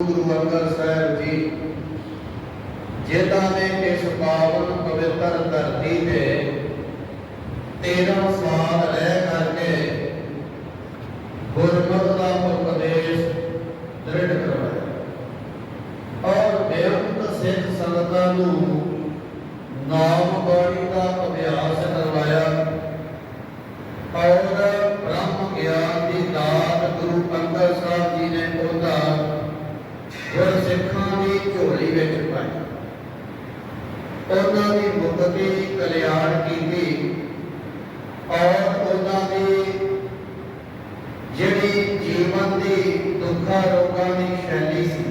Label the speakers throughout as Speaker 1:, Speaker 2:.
Speaker 1: ਗੁਰੂ ਅੰਗਦ ਸਾਹਿਬ ਜੀ ਜਿਨ੍ਹਾਂ ਨੇ ਇਸ ਪਾਵਨ ਪਵਿੱਤਰ ਧਰਤੀ ਤੇ 13 ਸਾਲ ਰਹਿ ਕਰਕੇ ਗੁਰਮਤਿ ਦਾ ਉਪਦੇਸ਼ ਦ੍ਰਿੜ ਕਰਵਾਇਆ ਔਰ ਬੇਅੰਤ ਸਿੱਖ ਸੰਗਤਾਂ ਨੂੰ ਨਾਮ ਬਾਣੀ ਦਾ ਅਭਿਆਸ ਕਰਵਾਇਆ। ਔਰ ਬ੍ਰਹਮ ਗਿਆਨ ਦੀ ਦਾਤ ਗੁਰੂ ਅੰਗਦ ਸਾਹਿਬ ਜੀ ਨੇ ਉਹਨਾਂ ਗੁਰ ਸਿੱਖਾਂ ਦੀ ਝੋਲੀ ਵਿੱਚ ਪਾਈ। ਉਹਨਾਂ ਦੀ ਮੁਕਤੀ ਕਲਿਆਣ ਕੀਤੀ। ਔਰ ਉਹਨਾਂ ਦੀ ਜਿਹੜੀ ਜੀਵਨ ਦੀ ਦੁੱਖਾਂ ਰੋਗਾਂ ਦੀ ਸ਼ੈਲੀ ਸੀ,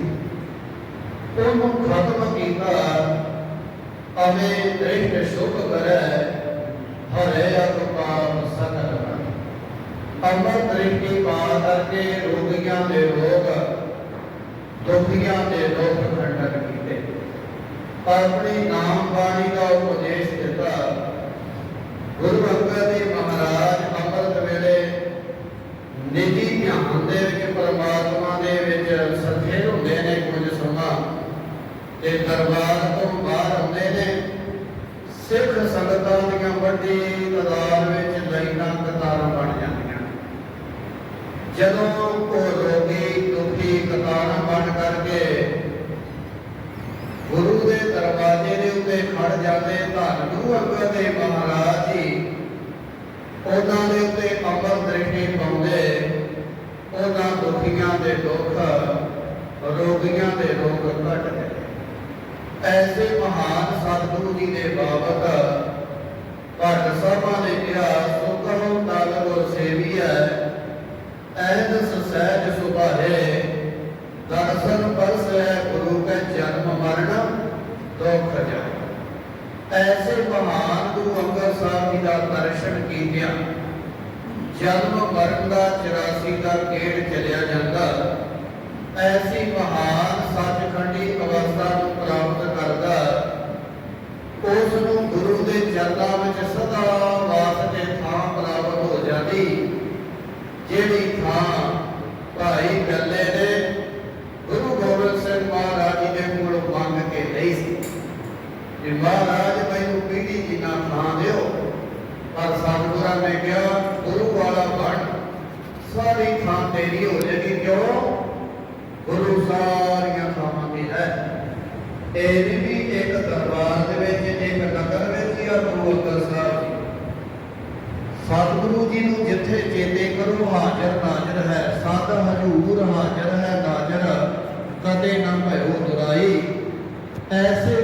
Speaker 1: ਉਹਨੂੰ ਖਤਮ ਕੀਤਾ। ਅਵੇ ਦ੍ਰਿਸ਼ਟ ਸ਼ੁਭ ਕਰੈ, ਹਰੇ ਅਪਾਪ ਸਗਲ ਅਮਰ ਦ੍ਰਿਸ਼ਟੀ ਪਾ ਕਰਕੇ ਰੋਗੀਆਂ ਦੇ ਰੋਗ ਦੁਖੀਆਂ ਦੇ ਦੁੱਖ ਖੰਡਨ ਕੀਤੇ। ਆਪਣੀ ਨਾਮ ਬਾਣੀ ਦਾ ਉਪਦੇਸ਼ ਦਿੱਤਾ। ਗੁਰੂ ਅੰਗਦ ਦੇਵ ਮਹਾਰਾਜ ਅੰਮ੍ਰਿਤ ਵੇਲੇ ਨਿੱਜੀ ਧਿਆਨ ਦੇ ਵਿੱਚ, ਪਰਮਾਤਮਾ ਦੇ ਵਿੱਚ ਸਥਿਰ ਹੁੰਦੇ ਨੇ ਕੁਝ ਸਮਾਂ ਤੇ ਦਰਬਾਰ ਤੋਂ ਬਾਹਰ ਆਉਂਦੇ ਨੇ। ਸਿੱਖ ਸੰਗਤਾਂ ਦੀਆਂ ਵੱਡੀ ਤਾਦਾਦ ਵਿੱਚ ਲਾਈਨਾਂ ਕਤਾਰਾਂ ਬਣ ਜਾਂਦੀਆਂ ਜਦੋਂ ਉਹ ਰੋਗੀ ਦੁਖੀ ਕਤਾਰਾਂ ਬਣ ਕਰਕੇ ਗੁਰੂ ਦੇ ਦਰਵਾਜ਼ੇ ਦੇ ਉੱਤੇ ਖੜ ਜਾਂਦੇ ਧੰਨ ਗੁਰੂ ਅੰਗਦ ਦੇਵ ਮਹਾਰਾਜ ਜੀ। ਉਹਨਾਂ ਦੇ ਉੱਤੇ ਅੰਮ੍ਰਿਤ ਦ੍ਰਿਸ਼ਟੀ ਪਾਉਂਦੇ, ਉਹਨਾਂ ਦੁਖੀਆਂ ਦੇ ਦੁੱਖ, ਰੋਗੀਆਂ ਦੇ ਰੋਗ ਘਟ ਗਏ। ਐਸੇ ਮਹਾਨ ਸਤਿਗੁਰੂ ਜੀ ਦੇ ਬਾਬਤ ਭੱਟ ਸਾਹਿਬਾਂ ਨੇ ਕਿਹਾ ਸੋ ਕਹੋ ਤਲ ਗੁਰ ਸੇਵੀਐ ਐਦ ਸਹਿਜ ਸੁਭਾਰੇ ਦਰਸ਼ਨ ਪਰਸੈ ਗੁਰੂ ਕੈ ਜਨਮ ਮਰਨ ਦੁਖ ਜਾਏ ਐਸੇ ਮਹਾਨ ਗੁਰੂ ਅੰਗਦ ਸਾਹਿਬ ਜੀ ਦਾ ਦਰਸ਼ਨ ਕੀਤਿਆਂ ਜਨਮ ਮਰਨ ਦਾ 84 ਦਾ ਗੇੜ ਚਲਿਆ ਜਾਂਦਾ, ਐਸੀ ਮਹਾਨ ਸੱਚਖੰਡੀ ਅਵਸਥਾ ਨੂੰ ਪ੍ਰਾਪਤ ਕਰਦਾ, ਉਸ ਨੂੰ ਗੁਰੂ ਦੇ ਚਰਨਾਂ ਵਿੱਚ ਸਦਾ ਵਾਸਤੇ ਥਾਂ ਪ੍ਰਾਪਤ ਹੋ ਜਾਂਦੀ, ਜਿਹੜੀ ਥਾਂ ਭਾਈ ਗੱਲੇ ਨੇ ਗੁਰੂ ਗੋਬਿੰਦ ਸਿੰਘ ਮਹਾਰਾਜ ਜੀ ਦੇ ਕੋਲੋਂ ਮੰਗ ਕੇ ਲਈ ਸੀ ਕਿ ਮਹਾਰਾਜ ਮੈਨੂੰ ਪੀੜੀ ਜੀ ਨਾ ਥਾਂ ਦਿਓ, ਪਰ ਸਤਿਗੁਰਾਂ ਨੇ ਕਿਹਾ, ਗੁਰੂ ਵਾਲਾ ਬਣ ਸਾਰੀ ਥਾਂ ਤੇਰੀ ਹੋ ਜਾਏਗੀ, ਕਿਉਂ? ਗੁਰੂ ਸਾਰੀਆਂ ਥਾਵਾਂ ਤੇ ਹੈ। ਇਹ ਵੀ ਇੱਕ ਦਰਬਾਰ ਦੇ ਵਿੱਚ, ਇੱਕ ਨਗਰ ਵਿੱਚ ਹੀ ਆ, ਗੁਰੂ ਅੰਗਦ ਸਾਹਿਬ ਜੀ। ਸਤਿਗੁਰੂ ਜੀ ਨੂੰ ਜਿੱਥੇ ਚੇਤੇ ਕਰੋ, ਹਾਜ਼ਰ ਨਾਜ਼ਰ ਹੈ। ਸਦ ਹਜੂਰ ਹਾਜ਼ਰ ਹੈ, ਨਾਜ਼ਰ ਕਦੇ ਨਾ ਭਇਓ ਦੁਰਾਈ। ਐਸੇ